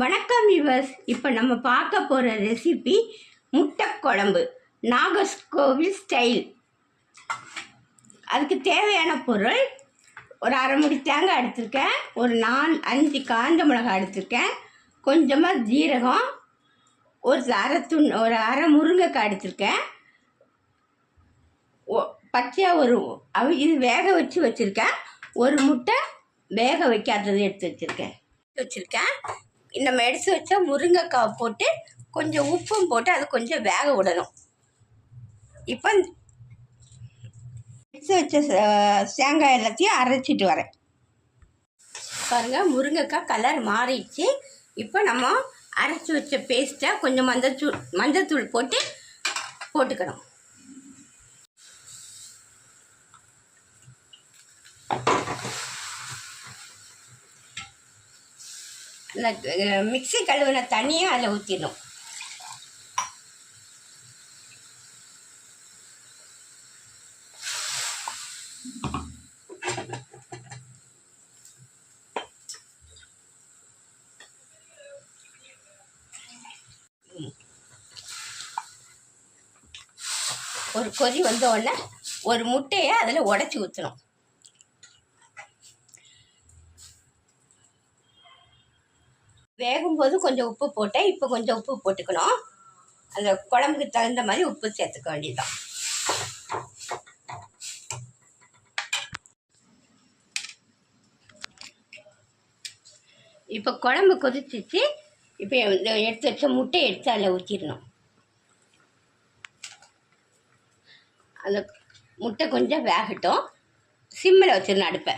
வணக்கம் விவர்ஸ் இப்போ நம்ம பார்க்க போகிற ரெசிபி முட்டை குழம்பு நாகர்கோவில் ஸ்டைல் அதுக்கு தேவையான பொருள் ஒரு அரை முடி தேங்காய் எடுத்திருக்கேன். ஒரு நாலு அஞ்சு காஞ்ச மிளகாய் எடுத்திருக்கேன். கொஞ்சமாக ஜீரகம் ஒரு அரை துண் ஒரு அரை முருங்கைக்காய் எடுத்திருக்கேன். பச்சையாக ஒரு இது வேக வச்சு வச்சுருக்கேன். ஒரு முட்டை வேக வைக்காதது எடுத்து வச்சுருக்கேன். வச்சுருக்கேன். நம்ம எடுத்து வச்ச முருங்கைக்காய் போட்டு கொஞ்சம் உப்பும் போட்டு அது கொஞ்சம் வேக விடணும். இப்போ எடுத்து வச்ச ச- தேங்காய் எல்லாத்தையும் அரைச்சிட்டு வரேன். பாருங்கள் முருங்கைக்காய் கலர் மாறிடுச்சு. இப்போ நம்ம அரைச்சி வச்ச பேஸ்ட்டை கொஞ்சம் மஞ்சத்தூள் மஞ்சத்தூள் போட்டு போட்டுக்கணும். அந்த மிக்சி மிக்ஸி கழுவின தண்ணியை அதில் ஊற்றிடணும் ஒரு கொதி வந்த உடனே ஒரு முட்டையை அதில் உடச்சி ஊற்றணும் வேகும்போது கொஞ்சம் உப்பு போட்டேன் இப்போ கொஞ்சம் உப்பு போட்டுக்கணும். அந்த குழம்புக்கு தகுந்த மாதிரி உப்பு சேர்த்துக்க வேண்டியதுதான். இப்போ குழம்பு கொதிச்சிச்சு. இப்போ இந்த எடுத்து வச்ச முட்டை எடுத்து அதில் ஊற்றிடணும் அந்த முட்டை கொஞ்சம் வேகட்டும். சிம்மில் வச்சிடணும் அடுப்பை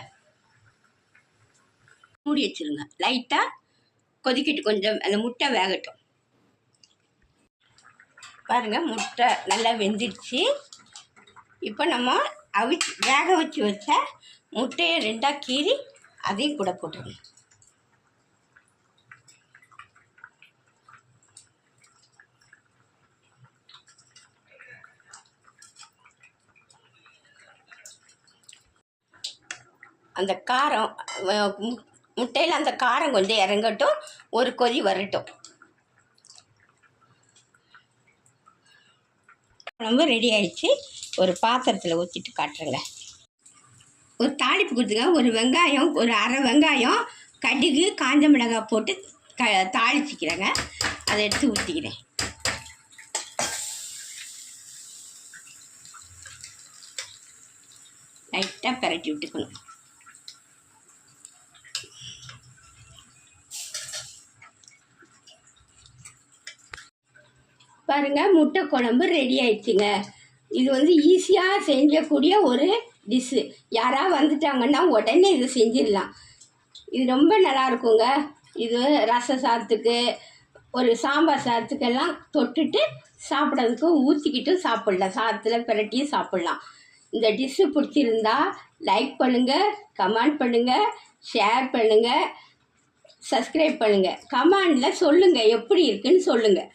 மூடி வச்சிருங்க. லைட்டாக கொதிக்கிட்டு கொஞ்சம் அந்த முட்டை வேகட்டும். பாருங்க முட்டை நல்லா வெந்துடுச்சு. இப்போ நம்ம அவிச்சு வேக வச்சு வச்ச முட்டையை ரெண்டாக கீறி அதையும் கூட போட்டுக்கணும் அந்த காரம் முட்டையில் அந்த காரம் கொஞ்சம் இறங்கட்டும் ஒரு கொதி வரட்டும். குழம்பு ரெடி ஆயிடுச்சு. ஒரு பாத்திரத்தில் ஊற்றிட்டு காட்டுறேங்க. ஒரு தாளிப்பு கொடுத்துங்க ஒரு வெங்காயம் ஒரு அரை வெங்காயம் கடுகு காஞ்ச மிளகாய் போட்டு க தாளிச்சிக்கிறேங்க. அதை எடுத்து ஊற்றிக்கிறேன் லைட்டாக பிரட்டி விட்டுக்கணும். பாருங்கள் முட்டை குழம்பு ரெடி ஆயிடுச்சுங்க. இது வந்து ஈஸியாக செஞ்சக்கூடிய ஒரு டிஷ்ஷு யாராவது வந்துட்டாங்கன்னா உடனே இதை செஞ்சிடலாம். இது ரொம்ப நல்லா இருக்குங்க. இது ரச சாதத்துக்கு ஒரு சாம்பார் சாதத்துக்கெல்லாம் தொட்டுட்டு சாப்பிட்றதுக்கு ஊற்றிக்கிட்டும் சாப்பிட்லாம். சாதத்தில் பிரட்டியும் சாப்பிட்லாம். இந்த டிஷ்ஷு பிடிச்சிருந்தா லைக் பண்ணுங்கள் கமெண்ட் பண்ணுங்கள் ஷேர் பண்ணுங்கள் சப்ஸ்கிரைப் பண்ணுங்கள் கமெண்டில் சொல்லுங்கள் எப்படி இருக்குன்னு சொல்லுங்கள்